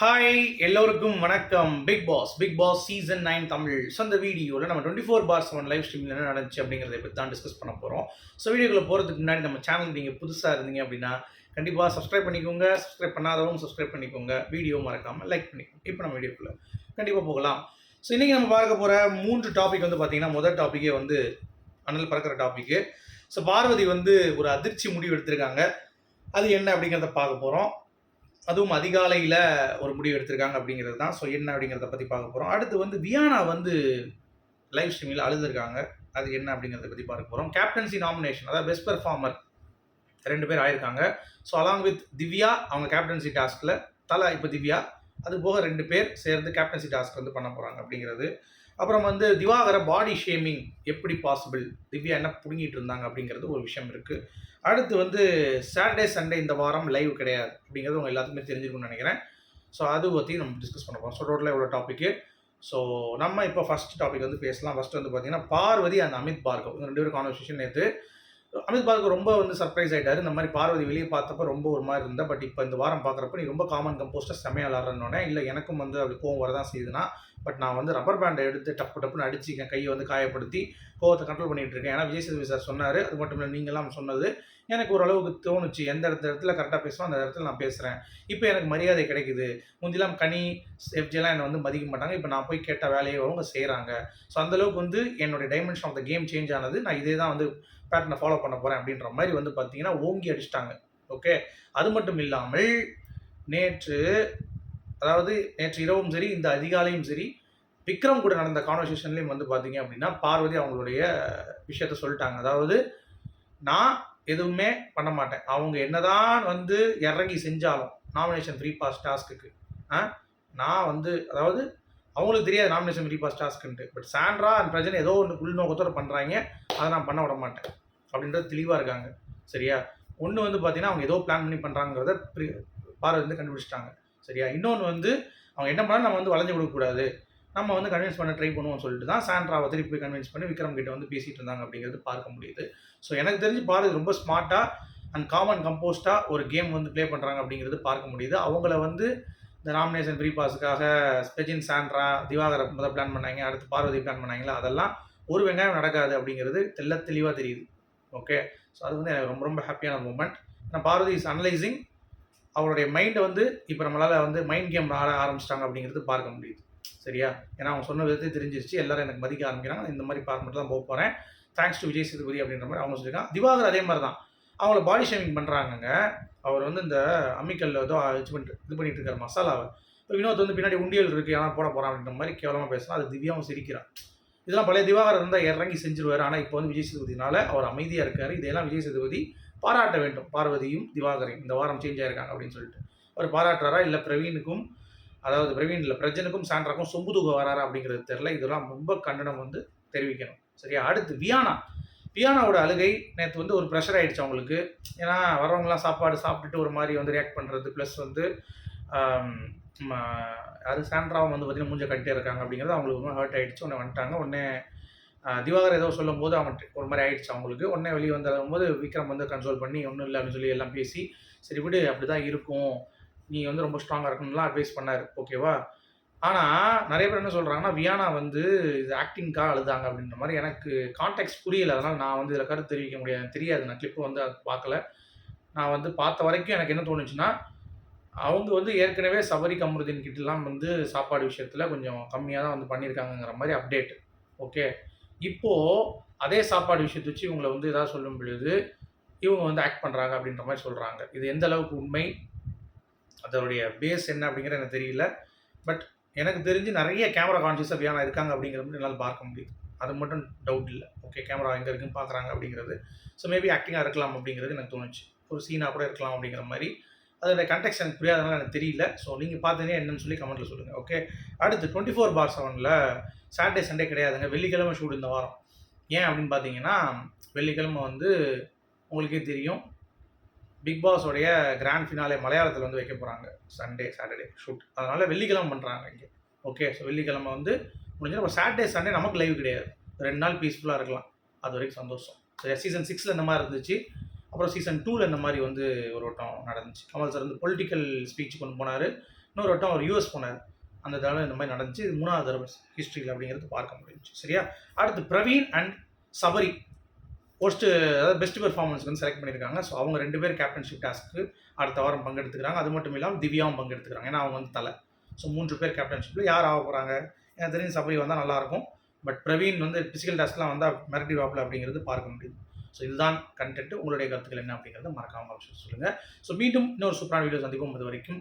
Hi எல்லோருக்கும் வணக்கம். Bigg Boss Bigg Boss season nine Tamil. So அந்த வீடியோவில் நம்ம twenty four bar seven live ஸ்ட்ரீமில் என்ன நடந்துச்சு அப்படிங்கிறத பற்றி தான் டிஸ்கஸ் பண்ண போகிறோம் ஸோ வீடியோக்குள்ள போகிறதுக்கு முன்னாடி நம்ம சேனல் நீங்கள் புதுசாக இருந்தீங்க அப்படின்னா கண்டிப்பாக சப்ஸ்கிரைப் பண்ணிக்கோங்க. சப்ஸ்கிரைப் பண்ணாதவங்க சப்ஸ்கிரைப் பண்ணிக்கோங்க. வீடியோ மறக்காமல் லைக் பண்ணிக்கோங்க. இப்போ நம்ம வீடியோக்குள்ளே கண்டிப்பாக போகலாம். ஸோ இன்றைக்கி நம்ம பார்க்க போகிற மூன்று டாபிக் வந்து பார்த்தீங்கன்னா முதல் டாப்பிக்கே வந்து அனல் பறக்கிற டாப்பிக்கு ஸோ பார்வதி வந்து ஒரு அதிர்ச்சி முடிவு எடுத்திருக்காங்க. அது என்ன அப்படிங்கிறத பார்க்க போகிறோம் அதுவும் அதிகாலையில் ஒரு முடிவு எடுத்திருக்காங்க அப்படிங்கிறது தான். ஸோ என்ன அப்படிங்கிறத பற்றி பார்க்க போகிறோம் அடுத்து வந்து வியானா வந்து லைவ் ஸ்ட்ரீமில் அழுதுருக்காங்க. அது என்ன அப்படிங்கிறத பற்றி பார்க்க போகிறோம் கேப்டன்சி நாமினேஷன் அதாவது பெஸ்ட் பெர்ஃபார்மர் ரெண்டு பேர் ஆயிருக்காங்க. ஸோ அலாங் வித் திவ்யா அவங்க கேப்டன்சி டாஸ்கில் தலா இப்போ திவ்யா அது போக ரெண்டு பேர் சேர்ந்து கேப்டன்சி டாஸ்க் வந்து பண்ண போகிறாங்க அப்படிங்கிறது. அப்புறம் வந்து திவாகர பாடி ஷேமிங் எப்படி பாசிபிள் திவ்யா என்ன புடுங்கிட்டு இருந்தாங்க அப்படிங்கிறது ஒரு விஷயம் இருக்குது அடுத்து வந்து சாட்டர்டே சண்டே இந்த வாரம் லைவ் கிடையாது அப்படிங்கிறது உங்கள் எல்லாத்துக்குமே தெரிஞ்சிருக்கும்னு நினைக்கிறேன். ஸோ அது பற்றி நம்ம டிஸ்கஸ் பண்ண போகிறோம் ஸோ டோட்டலாக இவ்வளோ டாப்பிக்கு ஸோ நம்ம இப்போ ஃபஸ்ட் டாபிக் வந்து பேசலாம். ஃபஸ்ட் வந்து பார்த்தீங்கன்னா பார்வதி அண்ட் அமித் பார்கவ். இந்த ரெண்டு பேரும் கான்வர்சேஷன் நேற்று அமித் பார்கவ் ரொம்ப வந்து சர்ப்ரைஸ் ஆகிட்டாரு இந்த மாதிரி பார்வதி வெளியே பார்த்தப்ப ரொம்ப ஒரு மாதிரி இருந்தால் பட் இப்போ இந்த வாரம் பார்க்குறப்ப நீ ரொம்ப காமன் கம்போஸ்டர் செம்மையாக விளாட்றனோடனே இல்லை எனக்கும் வந்து அப்படி கோவம் வரதான் செய்யுதுன்னா பட் நான் வந்து ரப்பர் பேண்டை எடுத்து டப்பு டப்புன்னு அடிச்சுக்கேன் கையை வந்து காயப்படுத்தி கோவத்தை கண்ட்ரோல் பண்ணிட்டு இருக்கேன். ஏன்னா விஜய் சேதுபதி சார் சொன்னார். அது மட்டும் இல்லை நீங்களாம் சொன்னது. எனக்கு ஓரளவுக்கு தோணுச்சு. எந்த இடத்துல இடத்துல கரெக்டாக பேசுவோம் அந்த இடத்துல நான் பேசுகிறேன் இப்போ எனக்கு மரியாதை கிடைக்குது. முந்திலாம் கனி எஃப்ஜிலாம் என்னை வந்து மதிக்க மாட்டாங்க. இப்போ நான் போய் கேட்ட வேலையை அவங்க செய்கிறாங்க ஸோ அந்தளவுக்கு வந்து என்னுடைய dimension of the game change ஆனது நான் இதே தான் வந்து பேட்டர்னை ஃபாலோ பண்ண போகிறேன் அப்படின்ற மாதிரி வந்து பார்த்தீங்கன்னா ஓங்கி அடிச்சிட்டாங்க. ஓகே அது மட்டும் இல்லாமல் நேற்று அதாவது நேற்று இரவும் சரி இந்த அதிகாலையும் சரி விக்ரம் கூட நடந்த கான்வர்சேஷன்லேயும் வந்து பார்த்தீங்க அப்படின்னா பார்வதி அவங்களுடைய விஷயத்த சொல்லிட்டாங்க. அதாவது நான் எதுவுமே பண்ண மாட்டேன். அவங்க என்னதான் வந்து இறங்கி செஞ்சாலும் நாமினேஷன் ஃப்ரீ பாஸ் டாஸ்க்கு நான் வந்து அதாவது அவங்களுக்கு தெரியாது நாமினேஷன் ஃப்ரீ பாஸ் டாஸ்க்குன்ட்டு பட் சாண்ட்ரா அண்ட் பிரஜன் ஏதோ ஒன்று உள்நோக்கத்தோட பண்ணுறாங்க அதை நான் பண்ண விட மாட்டேன். அப்படின்றது தெளிவாக இருக்காங்க. சரியா? ஒன்று வந்து பார்த்தீங்கன்னா அவங்க ஏதோ பிளான் பண்ணி பண்ணுறாங்கிறத பார்வை வந்து கண்டுபிடிச்சிட்டாங்க. சரியா? இன்னொன்று வந்து அவங்க என்ன பண்ணாலும் நம்ம வந்து வளைஞ்சு கொடுக்கக்கூடாது. நம்ம வந்து கன்வின்ஸ் பண்ண ட்ரை பண்ணுவோம்னு சொல்லிட்டு தான் சாண்ட்ராவை திருப்பி போய் கன்வின்ஸ் பண்ணி விக்ரம் கிட்ட வந்து பேசிகிட்டு இருந்தாங்க அப்படிங்கிறது பார்க்க முடியுது. ஸோ எனக்கு தெரிஞ்சு பாரதி ரொம்ப ஸ்மார்ட்டாக அண்ட் காமன் கம்போஸ்டாக ஒரு கேம் வந்து ப்ளே பண்ணுறாங்க அப்படிங்கிறது பார்க்க முடியுது. அவங்கள வந்து இந்த நாமினேஷன் ஃப்ரீ பாஸுக்காக ஸ்பெஜின் சாண்ட்ரா திவாகர முதல் பிளான் பண்ணாங்க அடுத்து பார்வதி பிளான் பண்ணாங்களா? அதெல்லாம் ஒரு வெங்காயம் நடக்காது அப்படிங்கிறது தெல்ல தெளிவாக தெரியுது. ஓகே ஸோ அது வந்து எனக்கு ரொம்ப ரொம்ப ஹாப்பியான மூமெண்ட் ஏன்னா பார்வதி இஸ் அனலைசிங் அவருடைய மைண்டை வந்து இப்போ நம்மளால் வந்து மைண்ட் கேம் ஆட ஆரம்பிச்சிட்டாங்க அப்படிங்கிறது பார்க்க முடியுது. சரியா? ஏன்னா அவங்க சொன்ன விதத்தை தெரிஞ்சிருச்சு. எல்லாரும் எனக்கு மதிக்க ஆரம்பிக்கிறாங்க. இந்த மாதிரி பார்மெண்ட் தான் போக போகிறேன் தேங்க்ஸ் டு விஜய் சேதுபதி அப்படின்ற மாதிரி அவங்க சொல்லியிருக்காங்க. திவாகர் அதே மாதிரி தான். அவங்கள பாடி ஷேமிங் பண்ணுறாங்கங்க அவர் வந்து இந்த அம்மிக்கல்ல ஏதோ இது பண்ணிட்டு இது பண்ணிட்டு மசாலாவை. இப்போ வினோத் வந்து பின்னாடி உண்டியல் இருக்குது ஆனால் போட போகிறான் அப்படின்ற மாதிரி கேவலமாக பேசுகிறான் அது திவ்யாவும் சிரிக்கிறான். இதெல்லாம் பழைய திவாகர் இருந்தால் இறங்கி செஞ்சிருவார். ஆனால் இப்போ வந்து விஜய் சேதுபதினால அவர் அமைதியாக இருக்கார். இதையெல்லாம் விஜய் சேதுபதி பாராட்ட வேண்டும். பார்வதியும் திவாகரையும். இந்த வாரம் சேஞ்ச் ஆயிருக்காங்க அப்படின்னு சொல்லிட்டு. அவர் பாராட்டுறாரா? இல்லை பிரவீனுக்கும் அதாவது பிரவீன் இல்லை பிரஜனுக்கும் சாண்ட்ராக்கும் சொம்பு தூக்க வராரா அப்படிங்கிறது தெரில இதெல்லாம் ரொம்ப கண்டனம் வந்து தெரிவிக்கணும். சரியா? அடுத்து வியானா. வியானாவோட அழுகை நேற்று வந்து ஒரு ப்ரெஷர் ஆகிடுச்சு அவங்களுக்கு. ஏன்னா வரவங்களாம் சாப்பாடு சாப்பிட்டுட்டு ஒரு மாதிரி வந்து ரியாக்ட் பண்ணுறது ப்ளஸ் வந்து அது சாண்ட்ராவும் வந்து பார்த்திங்கன்னா மூஞ்ச கட்டிட்டே இருக்காங்க அப்படிங்கிறது அவங்களுக்கு ரொம்ப ஹர்ட் ஆகிடுச்சு ஒன்று வந்துட்டாங்க. ஒன்று திவாகர் ஏதோ சொல்லும் போது அவங்க ஒரு மாதிரி ஆயிடுச்சு அவங்களுக்கு. உடனே வெளியே வந்து போது விக்ரம் வந்து கன்சோல் பண்ணி ஒன்றும் இல்லை அப்படின்னு சொல்லி எல்லாம் பேசி சரி விடு அப்படி தான் இருக்கும். நீ வந்து ரொம்ப ஸ்ட்ராங்காக இருக்கணும்லாம் அட்வைஸ் பண்ணார். ஓகேவா ஆனால் நிறைய பேர் என்ன சொல்கிறாங்கன்னா வியானா வந்து இது ஆக்டிங்காக அழுதாங்க அப்படின்ற மாதிரி எனக்கு கான்டெக்ட் புரியல. அதனால் நான் வந்து இதில் கருத்து தெரிவிக்க முடியாது தெரியாது. நான் கிளிப்பு வந்து அதை பார்க்கல. நான் வந்து பார்த்த வரைக்கும் எனக்கு என்ன தோணுச்சுன்னா அவங்க வந்து ஏற்கனவே சபரி கமருதீன் கிட்டலாம் வந்து சாப்பாடு விஷயத்தில் கொஞ்சம் கம்மியாக தான் வந்து பண்ணியிருக்காங்கங்கிற மாதிரி அப்டேட் ஓகே இப்போது அதே சாப்பாடு விஷயத்தை வச்சு இவங்களை வந்து எதாவது சொல்லும் பொழுது இவங்க வந்து ஆக்ட் பண்ணுறாங்க அப்படின்ற மாதிரி சொல்கிறாங்க இது எந்த அளவுக்கு உண்மை? அதனுடைய பேஸ் என்ன அப்படிங்கிறது எனக்கு தெரியல. பட் எனக்கு தெரிஞ்சு நிறைய கேமரா கான்ஷியஸாக வியானா இருக்காங்க அப்படிங்கிறது என்னால் பார்க்க முடியுது. அது மட்டும் டவுட் இல்லை. ஓகே கேமரா எங்கே இருக்குன்னு பார்க்குறாங்க அப்படிங்கிறது. ஸோ மேபி ஆக்டிங்காக இருக்கலாம் அப்படிங்கிறது எனக்கு தோணுச்சு. ஒரு சீனாக கூட இருக்கலாம் அப்படிங்கிற மாதிரி. அதோட கண்டெக்ட் எனக்கு புரியாதனால எனக்கு தெரியல. ஸோ நீங்கள் பார்த்தீங்கன்னா என்னன்னு சொல்லி கமெண்ட்டில் சொல்லுங்கள் ஓகே அடுத்து டுவெண்ட்டி ஃபோர் பார் செவனில் சாட்டர்டே சண்டே கிடையாதுங்க. வெள்ளிக்கிழமை ஷூட் இந்த வாரம். ஏன் அப்படின்னு பார்த்தீங்கன்னா வெள்ளிக்கிழமை வந்து உங்களுக்கே தெரியும். பிக் பாஸோடைய கிராண்ட் ஃபினாலே மலையாளத்தில் வந்து வைக்க போகிறாங்க சண்டே சாட்டர்டே ஷூட் அதனால் வெள்ளிக்கிழமை பண்ணுறாங்க இங்கே. ஓகே ஸோ வெள்ளிக்கிழமை வந்து முடிஞ்சால் நம்ம சாட்டர்டே சண்டே நமக்கு லைவ் கிடையாது. ரெண்டு நாள் பீஸ்ஃபுல்லாக இருக்கலாம். அது வரைக்கும் சந்தோஷம். ஸோ சீசன் சிக்ஸில் இந்த மாதிரி இருந்துச்சு. அப்புறம் சீசன் டூவில் இந்த மாதிரி வந்து ஒரு வட்டம் நடந்துச்சு. கமல் சார் வந்து பொலிட்டிக்கல் ஸ்பீச் கொண்டு போனார். இன்னொரு வட்டம் அவர் யூஎஸ் போனார். அந்த தடவை இந்த மாதிரி நடந்துச்சு. இது மூணாவது தடவை ஹிஸ்ட்ரியில் அப்படிங்கிறது பார்க்க முடிஞ்சு சரியா? அடுத்து பிரவீன் அண்ட் சபரி ஃபோஸ்ட்டு அதாவது பெஸ்ட் பெர்ஃபார்மன்ஸ் வந்து செலக்ட் பண்ணியிருக்காங்க. ஸோ அவங்க ரெண்டு பேர் கேப்டன்ஷிப் டாஸ்க்கு அடுத்த வாரம் பங்கெடுத்துக்கிறாங்க. அது மட்டும் இல்லாமல் திவ்யாவும் பங்கெடுத்துக்கிறாங்க. ஏன்னா அவங்க வந்து தலை. ஸோ மூன்று பேர் கேப்டன்ஷிப்பில் யார் ஆக போகிறாங்க எனக்கு தெரிஞ்சு சபரி வந்தால் நல்லாயிருக்கும் பட் பிரவீன் வந்து பிசிக்கல் டாஸ்க்லாம் வந்தால் மெரட்டி வாப்பில் அப்படிங்கிறது பார்க்க முடியுது. ஸோ இதுதான் கண்டென்ட் உங்களுடைய கருத்துக்கள் என்ன அப்படிங்கிறத மறக்காமல் சொல்லுங்கள் ஸோ மீண்டும் இன்னொரு சூப்பரான வீடியோ சந்திப்போம். அது வரைக்கும்